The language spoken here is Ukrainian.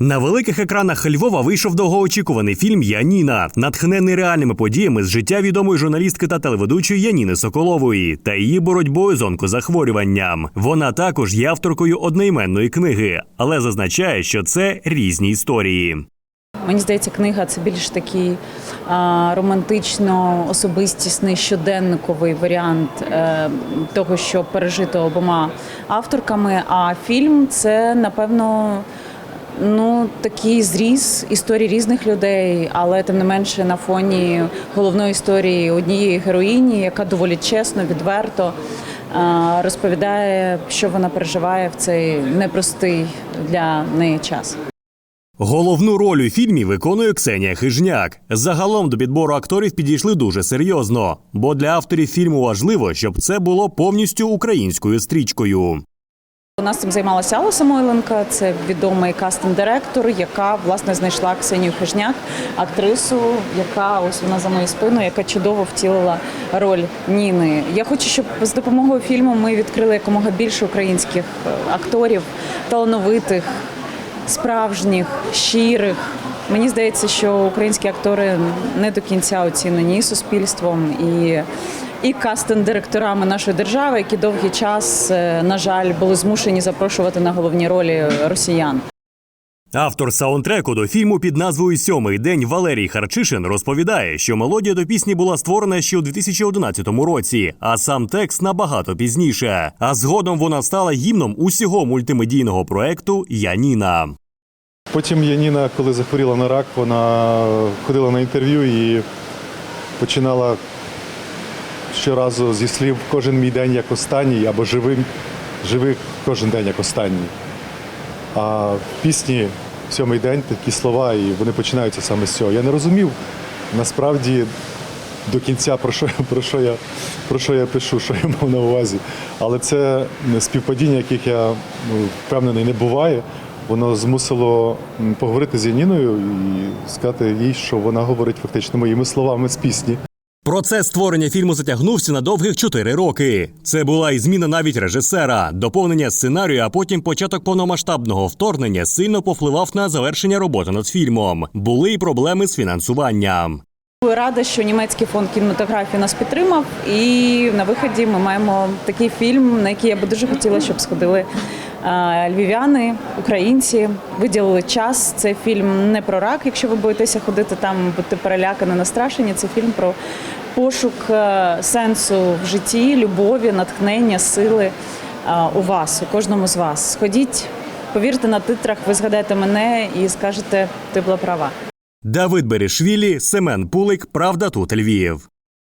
На великих екранах Львова вийшов довгоочікуваний фільм Яніна, натхнений реальними подіями з життя відомої журналістки та телеведучої Яніни Соколової та її боротьбою з онкозахворюванням. Вона також є авторкою одноіменної книги, але зазначає, що це різні історії. Мені здається, книга це більш такий а, романтично особистісний щоденниковий варіант е, того, що пережито обома авторками. А фільм це напевно. Ну, такий зріз історій різних людей, але тим не менше на фоні головної історії однієї героїні, яка доволі чесно, відверто е, розповідає, що вона переживає в цей непростий для неї час. Головну роль у фільмі виконує Ксенія Хижняк. Загалом до підбору акторів підійшли дуже серйозно, бо для авторів фільму важливо, щоб це було повністю українською стрічкою. У нас цим займалася Алла Самойленка, це відомий кастинг-директор, яка власне знайшла Ксенію Хижняк, актрису, яка ось вона за моєю спиною, яка чудово втілила роль Ніни. Я хочу, щоб з допомогою фільму ми відкрили якомога більше українських е, акторів, талановитих, справжніх, щирих. Мені здається, що українські актори не до кінця оцінені суспільством і. І кастинг-директорами нашої держави, які довгий час, е, на жаль, були змушені запрошувати на головні ролі росіян. Автор саундтреку до фільму під назвою Сьомий день Валерій Харчишин розповідає, що мелодія до пісні була створена ще у 2011 році, а сам текст набагато пізніше. А згодом вона стала гімном усього мультимедійного проекту Яніна. Потім Яніна, коли захворіла на рак, вона ходила на інтерв'ю і починала щоразу зі слів кожен мій день як останній, або живим, живи кожен день як останній. А в пісні сьомий день такі слова, і вони починаються саме з цього. Я не розумів насправді до кінця, про що, про що, я, про що я пишу, що я мав на увазі. Але це співпадіння, яких я ну, впевнений не буває. Воно змусило поговорити з Яніною і сказати їй, що вона говорить фактично моїми словами з пісні. Процес створення фільму затягнувся на довгих чотири роки. Це була і зміна навіть режисера, доповнення сценарію, а потім початок повномасштабного вторгнення сильно повпливав на завершення роботи над фільмом. Були й проблеми з фінансуванням. Рада, що німецький фонд кінематографії нас підтримав, і на виході ми маємо такий фільм, на який я би дуже хотіла, щоб сходили львів'яни, українці, виділили час. Це фільм не про рак, якщо ви боїтеся ходити там, бути перелякані, настрашені. Це фільм про пошук е, сенсу в житті, любові, натхнення, сили е, у вас, у кожному з вас. Сходіть, повірте на титрах, ви згадаєте мене і скажете, ти була права. Давид Берішвілі, Семен Пулик. Правда тут Львів.